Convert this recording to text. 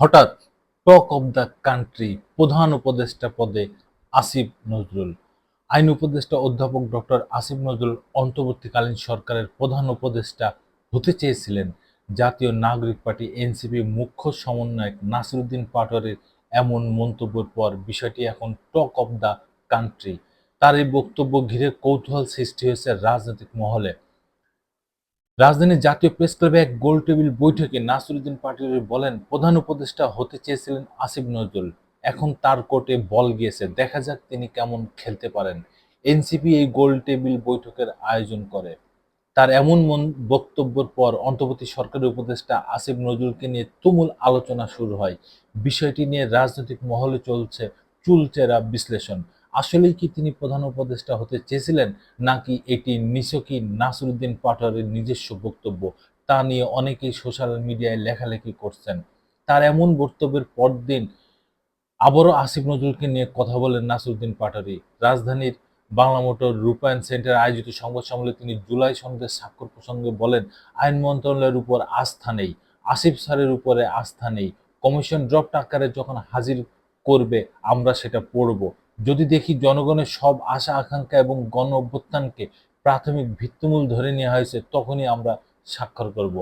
হঠাৎ talk of the country প্রধান উপদেষ্টা পদে আসিফ নজরুল। আইন উপদেষ্টা অধ্যাপক ডক্টর আসিফ নজরুল অন্তর্বর্তীকালীন সরকারের প্রধান উপদেষ্টা হতে চেয়েছিলেন। জাতীয় নাগরিক পার্টি এনসিপি মুখ্য সমন্বয়ক নাসিরুদ্দিন পাটোয়ারির এমন মন্তব্যের পর বিষয়টি এখন টক অব দ্য কান্ট্রি। তার এই বক্তব্য ঘিরে কৌতূহল সৃষ্টি হয়েছে রাজনৈতিক মহলে। রাজধানীর জাতীয় প্রেস ক্লাবে এক গোল টেবিল বৈঠকে নাসিরুদ্দিন পাটোয়ারি বলেন, প্রধান উপদেষ্টা হতে চেয়েছিলেন আসিফ নজরুল। এখন তার কোর্টে বল গিয়েছে। দেখা যাক তিনি কেমন খেলতে পারেন। এনসিপি এই গোল টেবিল বৈঠকের আয়োজন করে। তার এমন মন বক্তব্যের পর অন্তর্বর্তী সরকারের উপদেষ্টা আসিফ নজরুলকে নিয়ে তুমুল আলোচনা শুরু হয়। বিষয়টি নিয়ে রাজনৈতিক মহলে চলছে চুলচেরা বিশ্লেষণ। আসলেই কি তিনি প্রধান উপদেষ্টা হতে চেয়েছিলেন? নাকি এটি নিছকই নাসরুদ্দিন পাটোয়ারির নিজস্ব বক্তব্য? তা নিয়ে অনেকেই সোশ্যাল মিডিয়ায় লেখালেখি করছেন। তার এমন বক্তব্যের পরদিন আবারও আসিফ নজরুলকে নিয়ে কথা বলেন নাসরুদ্দিন পাটোয়ারি। রাজধানীর বাংলা মোটর রূপায়ণ সেন্টার আয়োজিত সংবাদ সম্মেলনে তিনি জুলাই সনদের স্বাক্ষর প্রসঙ্গে বলেন, আইন মন্ত্রণালয়ের উপর আস্থা নেই। আসিফ স্যারের উপরে আস্থা নেই। কমিশন ড্রফট আকারে যখন হাজির করবে, আমরা সেটা পড়ব। যদি দেখি জনগণের সব আশা, আকাঙ্ক্ষা এবং গণ অভ্যুত্থানকে প্রাথমিক ভিত্তিমূল ধরে নেওয়া হয়েছে, তখনই আমরা স্বাক্ষর করব।